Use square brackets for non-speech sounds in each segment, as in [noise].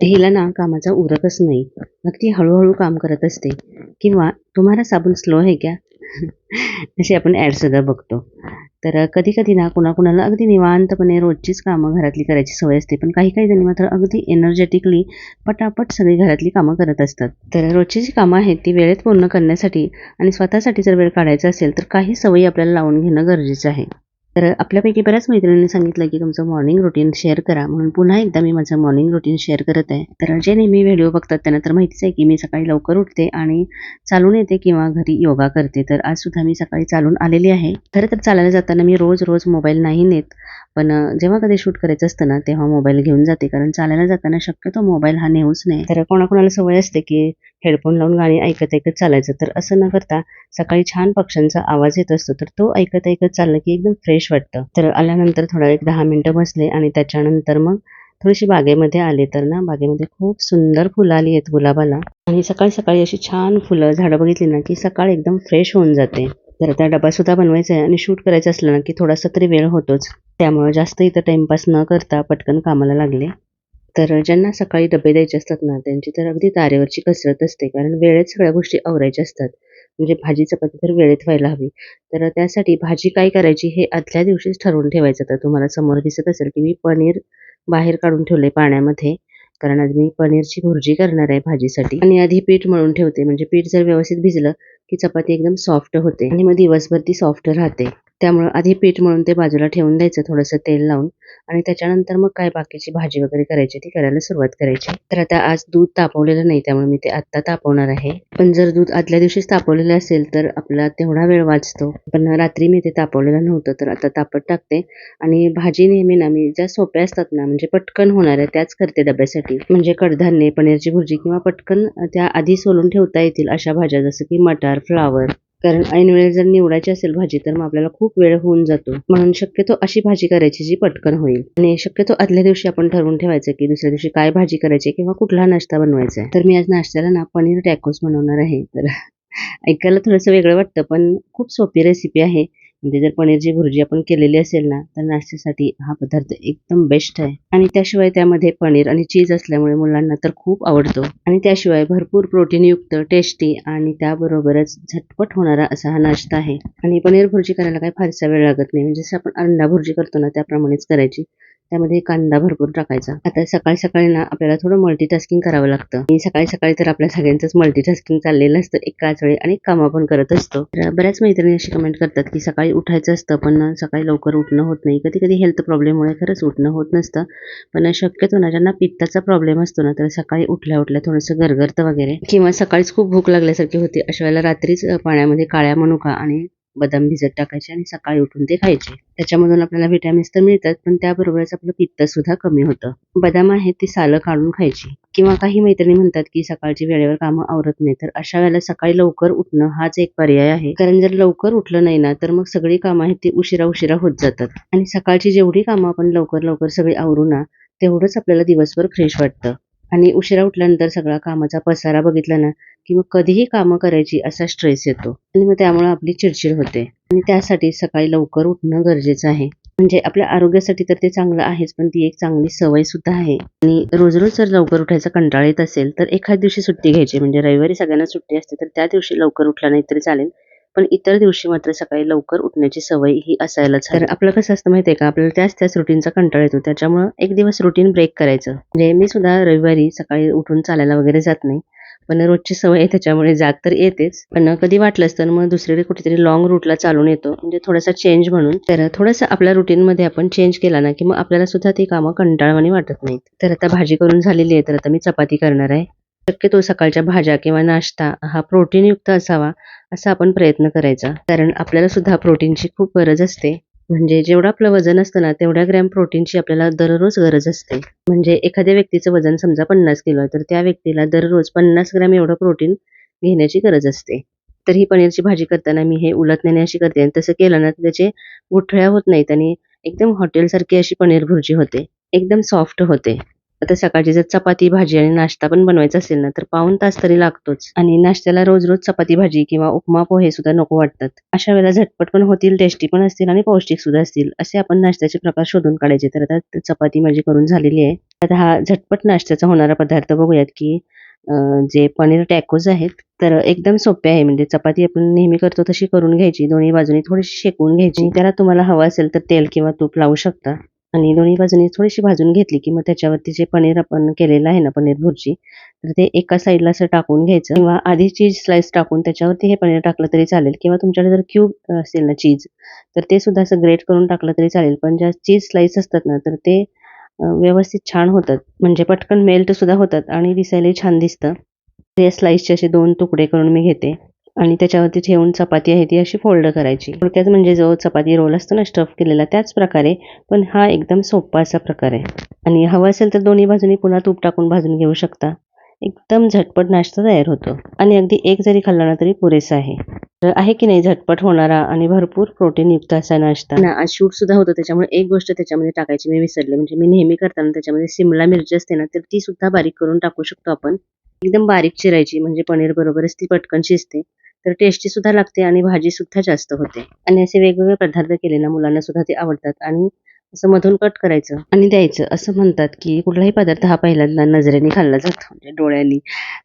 हिला ना कामाचा उरकच नाही. अगदी हळूहळू काम करत असते. किंवा तुम्हाला साबण स्लो आहे क्या [laughs] अशी आपण ॲडसुद्धा बघतो. तर कधी कधी ना कुणाकुणाला अगदी निवांतपणे रोजचीच कामं घरातली करायची सवय असते. पण काही काही जणी मात्र अगदी एनर्जेटिकली पटापट सगळी घरातली कामं करत असतात. तर रोजची जी कामं आहेत ती वेळेत पूर्ण करण्यासाठी आणि स्वतःसाठी जर वेळ काढायचा असेल तर काही सवयी आपल्याला लावून घेणं गरजेचं आहे. तर आपल्यापैकी बऱ्याच मैत्रिणींनी सांगितलं की तुमचं मॉर्निंग रुटीन शेअर करा. म्हणून पुन्हा एकदा मी माझं मॉर्निंग रुटीन शेअर करत आहे. तर जे नेहमी व्हिडिओ बघतात त्यांना तर माहितीच आहे की मी सकाळी लवकर उठते आणि चालून येते किंवा घरी योगा करते. तर आज सुद्धा मी सकाळी चालून आलेली आहे. खरं तर चालायला जाताना मी रोज रोज मोबाईल नाही नेत. पण जेव्हा कधी शूट करायचं असतं ना तेव्हा मोबाईल घेऊन जाते. कारण चालायला जाताना शक्यतो मोबाईल हा नेऊच नाही. तर कोणाकोणाला सवय असते की हेडफोन लावून गाणी ऐकत ऐकत चालायचं. तर असं न करता सकाळी छान पक्ष्यांचा आवाज येत असतो. तर तो ऐकत ऐकत चाललं की एकदम फ्रेश वाटतं. तर आल्यानंतर थोडा एक दहा मिनटं बसले आणि त्याच्यानंतर मग थोडीशी बागेमध्ये आले तर ना बागेमध्ये खूप सुंदर फुलं आली आहेत गुलाबाला. आणि सकाळी सकाळी अशी छान फुलं झाडं बघितली ना की सकाळ एकदम फ्रेश होऊन जाते. तर आता डबासुद्धा बनवायचा आहे आणि शूट करायचं असलं ना की थोडासा तरी वेळ होतोच. त्यामुळे जास्त इथं टाइमपास न करता पटकन कामाला लागले. तर ज्यांना सकाळी डबे द्यायचे असतात ना त्यांची तर अगदी तारेवरची कसरत असते. कारण वेळेत सगळ्या गोष्टी आवरायच्या असतात. म्हणजे भाजी चपाती तर वेळेत व्हायला हवी. तर त्यासाठी भाजी काय करायची हे आदल्या दिवशीच ठरवून ठेवायचं. तर तुम्हाला समोर दिसत असेल की मी पनीर बाहेर काढून ठेवले पाण्यामध्ये. कारण आज मी पनीरची भुर्जी करणार आहे भाजीसाठी. आणि आधी पीठ मळून ठेवते. म्हणजे पीठ जर व्यवस्थित भिजलं की चपाती एकदम सॉफ्ट होते. आणि मग दिवसभर ती सॉफ्ट राहते. त्यामुळं आधी पीठ म्हणून ते बाजूला ठेवून द्यायचं थोडंसं तेल लावून. आणि त्याच्यानंतर मग काय बाकीची भाजी वगैरे करायची ती करायला सुरुवात करायची. तर आता आज दूध तापवलेलं नाही त्यामुळे मी ते आत्ता तापवणार आहे. पण जर दूध आदल्या दिवशीच तापवलेलं असेल तर आपला तेवढा वेळ वाचतो. पण रात्री मी ते तापवलेलं नव्हतं तर आता तापत टाकते. आणि भाजी नेहमी ना मी ज्या सोप्या असतात ना म्हणजे पटकन होणाऱ्या त्याच करते डब्यासाठी. म्हणजे कडधान्य पनीरची भुर्जी किंवा पटकन त्या आधी सोलून ठेवता येतील अशा भाज्या जसं की मटार फ्लावर. कारण ऐन जर निवडायची असेल भाजी तर मग आपल्याला खूप वेळ होऊन जातो. म्हणून शक्यतो अशी भाजी करायची जी पटकन होईल. आणि शक्यतो आदल्या दिवशी आपण ठरवून ठेवायचं की दुसऱ्या दिवशी काय भाजी करायची किंवा कुठला नाश्ता बनवायचा आहे. तर मी आज नाश्त्याला ना पनीर टॅकोस बनवणार आहे. तर [laughs] ऐकायला थोडंसं वेगळं वाटतं पण खूप सोपी रेसिपी आहे. म्हणजे जर पनीरची भुर्जी आपण केलेली असेल ना तर नाश्त्यासाठी हा पदार्थ एकदम बेस्ट आहे. आणि त्याशिवाय त्यामध्ये पनीर आणि चीज असल्यामुळे मुलांना तर खूप आवडतो. आणि त्याशिवाय भरपूर प्रोटीनयुक्त टेस्टी आणि त्याबरोबरच झटपट होणारा असा हा नाश्ता आहे. आणि पनीर भुर्जी करायला काही फारसा वेळ लागत नाही. म्हणजे जसं आपण अंडा भुर्जी करतो ना त्याप्रमाणेच करायची. त्यामध्ये कांदा भरपूर टाकायचा. आता सकाळी सकाळी ना आपल्याला थोडं मल्टीटास्किंग करावं लागतं. आणि सकाळी सकाळी तर आपल्या सगळ्यांचंच मल्टीटास्किंग चाललेलं असतं. एकाच वेळी आणि कामं पण करत असतो. बऱ्याच मैत्रिणी अशी कमेंट करतात की सकाळी उठायचं असतं पण सकाळी लवकर उठणं होत नाही. कधी कधी हेल्थ प्रॉब्लेममुळे खरंच उठणं होत नसतं. पण शक्यतो ना ज्यांना पित्ताचा प्रॉब्लेम असतो ना तर सकाळी उठल्या उठल्या थोडंसं गरगरतं वगैरे. किंवा सकाळीच खूप भूक लागल्यासारखी होती. अशा वेळेला रात्रीच पाण्यामध्ये काळ्या मनुका आणि बदाम भिजत टाकायचे आणि सकाळी उठून ते खायचे. त्याच्यामधून आपल्याला विटॅमिन्स तर मिळतात पण त्याबरोबरच आपलं पित्त सुद्धा कमी होतं. बदाम आहेत ती सालं काढून खायची. किंवा काही मैत्रिणी म्हणतात की सकाळची वेळेवर कामं आवरत नाही तर अशा वेळेला सकाळी लवकर उठणं हाच एक पर्याय आहे. कारण जर लवकर उठलं नाही ना तर मग सगळी कामं आहेत ती उशिरा उशिरा होत जातात. आणि सकाळची जेवढी कामं आपण लवकर लवकर सगळी आवरू ना तेवढंच आपल्याला दिवसभर फ्रेश वाटतं. आणि उशिरा उठल्यानंतर सगळा कामाचा पसारा बघितला ना की मग कधीही कामं करायची असा स्ट्रेस येतो. आणि मग त्यामुळे आपली चिडचिड होते. आणि त्यासाठी सकाळी लवकर उठणं गरजेचं आहे. म्हणजे आपल्या आरोग्यासाठी तर ते चांगलं आहेच पण ती एक चांगली सवय सुद्धा आहे. आणि रोज रोज जर लवकर उठायचा कंटाळा येत असेल तर एखाद दिवशी सुट्टी घ्यायची. म्हणजे रविवारी सगळ्यांना सुट्टी असते तर त्या दिवशी लवकर उठला नाही तरी चालेल. पण इतर दिवशी मात्र सकाळी लवकर उठण्याची सवय ही असायलाच तर आपलं कसं असतं माहितीये का? आपल्याला त्याच त्याच रुटीनचा कंटाळा येतो. त्याच्यामुळं एक दिवस रुटीन ब्रेक करायचं. म्हणजे मी सुद्धा रविवारी सकाळी उठून चालायला वगैरे जात नाही. पण रोजची सवय आहे त्याच्यामुळे जात तर येतेच. पण कधी वाटलंच तर मग दुसरीकडे कुठेतरी लॉंग रूटला चालून येतो. म्हणजे थोडासा चेंज म्हणून. तर थोडंसं आपल्या रुटीनमध्ये आपण चेंज केला ना की मग आपल्याला सुद्धा ती कामं कंटाळवाणी वाटत नाहीत. तर आता भाजी करून झालेली आहे तर आता मी चपाती करणार आहे. शक्यतो सकाळच्या भाज्या किंवा नाश्ता हा प्रोटीनयुक्त असावा असा आपण प्रयत्न करायचा. कारण आपल्याला सुद्धा प्रोटीनची खूप गरज असते. म्हणजे जेवढं आपलं वजन असतं ना तेवढ्या ग्रॅम प्रोटीनची आपल्याला दररोज गरज असते. म्हणजे एखाद्या व्यक्तीचं वजन समजा पन्नास किलो आहे तर त्या व्यक्तीला दररोज पन्नास ग्रॅम एवढं प्रोटीन घेण्याची गरज असते. तर ही पनीरची भाजी करताना मी हे उलट नेणे अशी करते. आणि तसं केलं ना त्याचे गुठळ्या होत नाहीत आणि एकदम हॉटेलसारखी अशी पनीर भुर्जी होते. एकदम सॉफ्ट होते. आता सकाळची जर चपाती भाजी आणि नाश्ता पण बनवायचा असेल ना तर पाऊण तास तरी लागतोच. आणि नाश्त्याला रोज रोज चपाती भाजी किंवा उपमा पोहे सुद्धा नको वाटतात. अशा वेळेला झटपट पण होतील टेस्टी पण असतील आणि पौष्टिक सुद्धा असतील असे आपण नाश्त्याचे प्रकार शोधून काढायचे. तर आता चपाती माझी करून झालेली आहे. आता हा झटपट नाश्त्याचा होणारा पदार्थ बघूयात की जे पनीर टॅकोज आहेत तर एकदम सोपे आहे. म्हणजे चपाती आपण नेहमी करतो तशी करून घ्यायची. दोन्ही बाजूनी थोडीशी शेकवून घ्यायची. त्याला तुम्हाला हवं असेल तर तेल किंवा तूप लावू शकता. आणि दोन्ही बाजूनी थोडीशी भाजून घेतली की मग त्याच्यावरती जे पनीर आपण केलेलं आहे ना पनीर भुर्जी तर ते एका साईडला असं टाकून घ्यायचं. किंवा आधी चीज स्लाइस टाकून त्याच्यावरती हे पनीर टाकलं तरी चालेल. किंवा तुमच्याकडे जर क्यूब असेल ना चीज तर ते सुद्धा असं ग्रेट करून टाकलं तरी चालेल. पण ज्या चीज स्लाइस असतात ना तर ते व्यवस्थित छान होतात. म्हणजे पटकन मेल्ट सुद्धा होतात आणि दिसायलाही छान दिसतं. ते स्लाइसचे असे दोन तुकडे करून मी घेते. आणि त्याच्यावरती ठेवून चपाती आहे ती अशी फोल्ड करायची. थोडक्यात म्हणजे जो चपाती रोल असतो ना स्टफ केलेला त्याच प्रकारे पण हा एकदम सोपा असा प्रकार आहे. आणि हवा असेल तर दोन्ही बाजूनी पुन्हा तूप टाकून भाजून घेऊ शकता. एकदम झटपट नाश्ता तयार होतो. आणि अगदी एक जरी खाल्ला ना तरी पुरेसा आहे. तर आहे की नाही झटपट होणारा आणि भरपूर प्रोटीन युक्त असा नाश्ता. ना आज शूट सुद्धा होतं त्याच्यामुळे एक गोष्ट त्याच्यामध्ये टाकायची मी विसरले. म्हणजे मी नेहमी करताना त्याच्यामध्ये सिमला मिरची असते ना तर ती सुद्धा बारीक करून टाकू शकतो आपण. एकदम बारीक चिरायची म्हणजे पनीर बरोबरच ती पटकन शिजते. तर टेस्टी सुद्धा लागते आणि भाजी सुद्धा जास्त होते. आणि असे वेगवेगळे पदार्थ केले ना मुलांना सुद्धा ते आवडतात. आणि असं मधून कट करायचं आणि द्यायचं. असं म्हणतात की कुठलाही पदार्थ हा पहिल्यांदा नजरेने खाल्ला जातो. म्हणजे डोळ्यांनी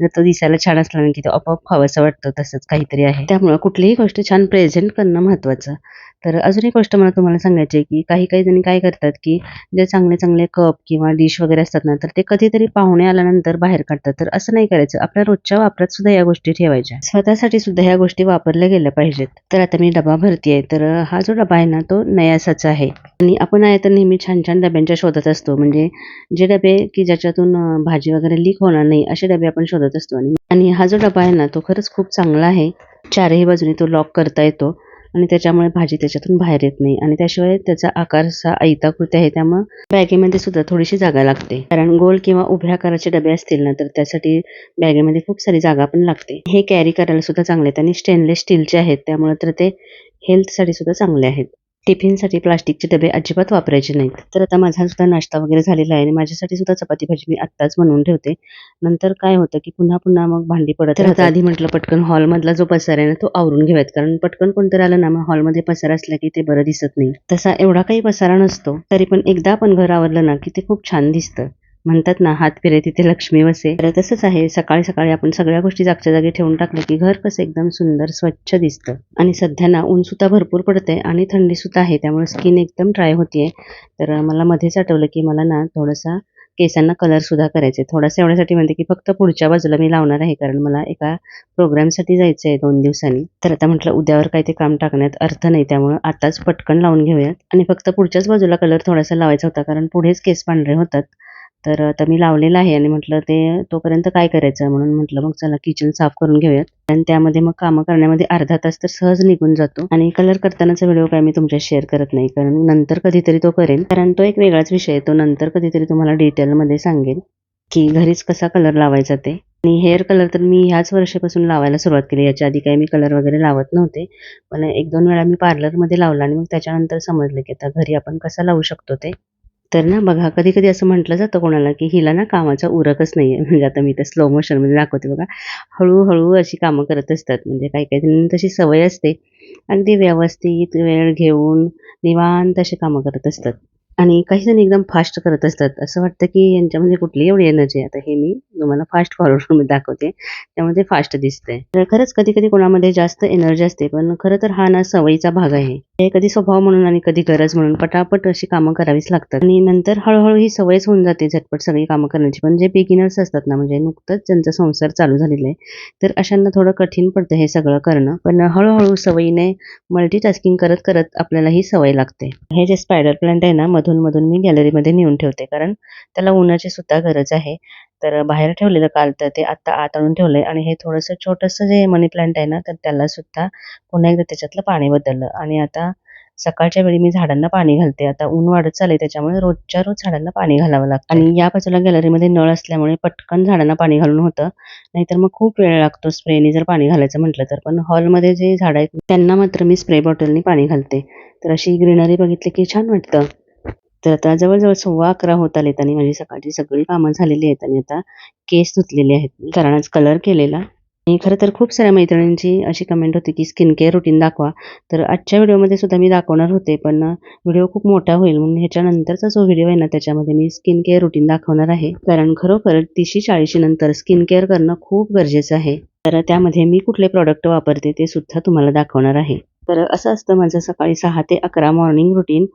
जर तो दिसायला छान असला ना की तो आपोआप खावासा वाटतं तसंच काहीतरी आहे. त्यामुळं कुठलीही गोष्ट छान प्रेझेंट करणं महत्त्वाचं तर अजून एक गोष्ट मला तुम्हाला सांगायची आहे की काही काही जणी काय करतात की जे चांगले चांगले कप किंवा डिश वगैरे असतात ना तर ते कधीतरी पाहुणे आल्यानंतर बाहेर काढतात. तर असं नाही करायचं. आपल्या रोजच्या वापरात सुद्धा या गोष्टी ठेवायच्या. स्वतःसाठी सुद्धा ह्या गोष्टी वापरल्या गेल्या पाहिजेत. तर आता मी डबा भरती आहे तर हा जो डबा आहे ना तो नयासाचा आहे. आणि आपण आहे तर नेहमी छान छान डब्यांच्या शोधत असतो. म्हणजे जे डबे की ज्याच्यातून भाजी वगैरे लीक होणार नाही असे डबे आपण शोधत असतो. आणि आणि हा जो डबा आहे ना तो खरंच खूप चांगला आहे. चारही बाजूने तो लॉक करता येतो. आणि त्याच्यामुळे भाजी त्याच्यातून बाहेर येत नाही. आणि त्याशिवाय त्याचा आकार असा आयताकृती आहे. त्यामुळे बॅगेमध्ये सुद्धा थोडीशी जागा लागते. कारण गोल किंवा उभ्या आकाराचे डबे असतील ना तर त्यासाठी बॅगेमध्ये खूप सारी जागा पण लागते. हे कॅरी करायला सुद्धा चांगले आहेत. आणि स्टेनलेस स्टीलचे आहेत त्यामुळे तर ते हेल्थसाठी सुद्धा चांगले आहेत. टिफिनसाठी प्लास्टिकचे डबे अजिबात वापरायचे नाहीत. तर आता माझा सुद्धा नाश्ता वगैरे झालेला आहे आणि माझ्यासाठी सुद्धा चपाती भाजी मी आत्ताच बनवून ठेवते. नंतर काय होतं की पुन्हा पुन्हा मग भांडी पडत तर आता आधी म्हटलं पटकन हॉलमधला जो पसारा आहे ना तो आवरून घेऊयात. कारण पटकन कोणतरी आलं ना मग हॉलमध्ये पसारा असला की ते बरं दिसत नाही. तसा एवढा काही पसारा नसतो. तरी पण एकदा आपण घर आवरलं ना की ते खूप छान दिसतं. म्हणतात ना हात फिरे तिथे लक्ष्मी वसे. तर तसंच आहे सकाळी सकाळी आपण सगळ्या गोष्टी जागच्या जागी ठेवून टाकलं की घर कसं एकदम सुंदर स्वच्छ दिसतं. आणि सध्या ना ऊन सुद्धा भरपूर पडतंय आणि थंडी सुद्धा आहे त्यामुळे स्किन एकदम ड्राय होतीये. तर मला मध्येच आठवलं की मला ना थोडासा केसांना कलर सुद्धा करायचे थोडासा एवढ्यासाठी म्हणते की फक्त पुढच्या बाजूला मी लावणार आहे कारण मला एका प्रोग्रामसाठी जायचं आहे दोन दिवसांनी. तर आता म्हटलं उद्यावर काही ते काम टाकण्यात अर्थ नाही त्यामुळं आताच पटकन लावून घेऊयात. आणि फक्त पुढच्याच बाजूला कलर थोडासा लावायचा होता कारण पुढेच केस पांढरे होतात. तर आता मी लावलेलं आहे आणि म्हटलं ते तोपर्यंत काय करायचं? म्हणून म्हटलं मग चला किचन साफ करून घेऊयात. आणि त्यामध्ये मग कामं करण्यामध्ये अर्धा तास तर सहज निघून जातो. आणि कलर करतानाचा व्हिडिओ काय मी तुमच्या शेअर करत नाही कारण नंतर कधीतरी तो करेन. कारण तो एक वेगळाच विषय आहे. तो नंतर कधीतरी तुम्हाला डिटेलमध्ये सांगेन की घरीच कसा कलर लावायचा ते. आणि हेअर कलर तर मी ह्याच वर्षापासून लावायला सुरुवात केली. याच्या आधी काही मी कलर वगैरे लावत नव्हते. पण एक दोन वेळा मी पार्लरमध्ये लावला आणि मग त्याच्यानंतर समजलं की आता घरी आपण कसा लावू शकतो ते. तर ना बघा कधी कधी असं म्हटलं जातं कोणाला की हिला ना कामाचा उरकच नाही आहे [laughs] म्हणजे आता मी तर स्लो मोशनमध्ये दाखवते बघा. हळूहळू अशी कामं करत असतात. म्हणजे काही काही जणांना तशी सवय असते. अगदी व्यवस्थित वेळ घेऊन निवांत अशी कामं करत असतात. आणि काही जण एकदम फास्ट करत असतात. असं वाटतं की यांच्यामध्ये कुठली एवढी एनर्जी आता हे मी तुम्हाला फास्ट फॉरवर्डमध्ये दाखवते. त्यामुळे ते फास्ट दिसतंय. तर खरंच कधी कधी कोणामध्ये जास्त एनर्जी असते पण खरं तर हा ना सवयीचा भाग आहे. हे कधी स्वभाव म्हणून आणि कधी गरज म्हणून पटापट अशी कामं करावीच लागतात. आणि नंतर हळूहळू ही सवयच होऊन जाते झटपट सगळी कामं करण्याची. पण जे बिगिनर्स असतात ना म्हणजे नुकतंच ज्यांचा संसार चालू झालेला आहे तर अशांना थोडं कठीण पडतं हे सगळं करणं. पण हळूहळू सवयीने मल्टीटास्किंग करत करत आपल्याला ही सवय लागते. हे जे स्पायडर प्लांट आहे ना मधून मी गॅलरीमध्ये नेऊन ठेवते. कारण त्याला उन्हाची सुद्धा गरज आहे. तर बाहेर ठेवलेलं काल तर ते आता आत आणून ठेवलंय. आणि हे थोडंसं छोटंसं जे मनी प्लांट आहे ना तर त्याला सुद्धा पुन्हा एकदा त्याच्यातलं पाणी बदललं. आणि आता सकाळच्या वेळी मी झाडांना पाणी घालते. आता ऊन वाढत चाललंय त्याच्यामुळे रोजच्या रोज झाडांना पाणी घालावं लागतं आणि या बाजूला गॅलरीमध्ये नळ असल्यामुळे पटकन झाडांना पाणी घालून होतं. नाहीतर मग खूप वेळ लागतो स्प्रेनी जर पाणी घालायचं म्हटलं तर. पण हॉलमध्ये जे झाडं आहेत त्यांना मात्र मी स्प्रे बॉटलनी पाणी घालते. तर अशी ग्रीनरी बघितली की छान वाटतं. तर आता जवळजवळ सव्वा अकरा होत आलेत आणि माझी सकाळची सगळी कामं झालेली आहेत आणि आता केस धुतलेले आहेत कारण आज कलर केलेला. आणि खरं तर खूप साऱ्या मैत्रिणींची अशी कमेंट होती की स्किन केअर रुटीन दाखवा. तर आजच्या व्हिडिओमध्ये सुद्धा मी दाखवणार होते पण व्हिडिओ खूप मोठा होईल. म्हणून ह्याच्यानंतरचा जो व्हिडिओ आहे ना त्याच्यामध्ये मी स्किन केअर रुटीन दाखवणार आहे. कारण खरोखर तीसशे चाळीशी नंतर स्किन केअर करणं खूप गरजेचं आहे. तर त्यामध्ये मी कुठले प्रॉडक्ट वापरते ते सुद्धा तुम्हाला दाखवणार आहे. तर असं असतं माझं सकाळी सहा ते अकरा मॉर्निंग रुटीन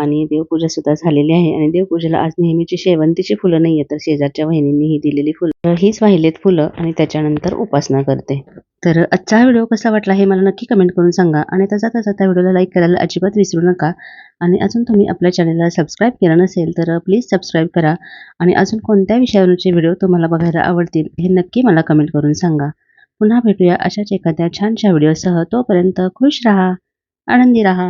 आणि देवपूजा सुद्धा झालेली आहे. आणि देवपूजेला आज नेहमीची शेवंतीची फुलं नाही तर शेजारच्या वहिनींनी ही दिलेली फुलं. तर हीच वाहिलेत फुलं आणि त्याच्यानंतर उपासना करते. तर आजचा व्हिडिओ कसा वाटला हे मला नक्की कमेंट करून सांगा आणि त्याचा जाता त्या व्हिडिओला लाईक करायला अजिबात विसरू नका. आणि अजून तुम्ही आपल्या चॅनलला सबस्क्राईब केलं नसेल तर प्लीज सबस्क्राईब करा. आणि अजून कोणत्या विषयावरचे व्हिडिओ तुम्हाला बघायला आवडतील हे नक्की मला कमेंट करून सांगा. पुन्हा भेटूया अशाच एखाद्या छानशा व्हिडिओसह. तोपर्यंत खुश राहा आनंदी राहा.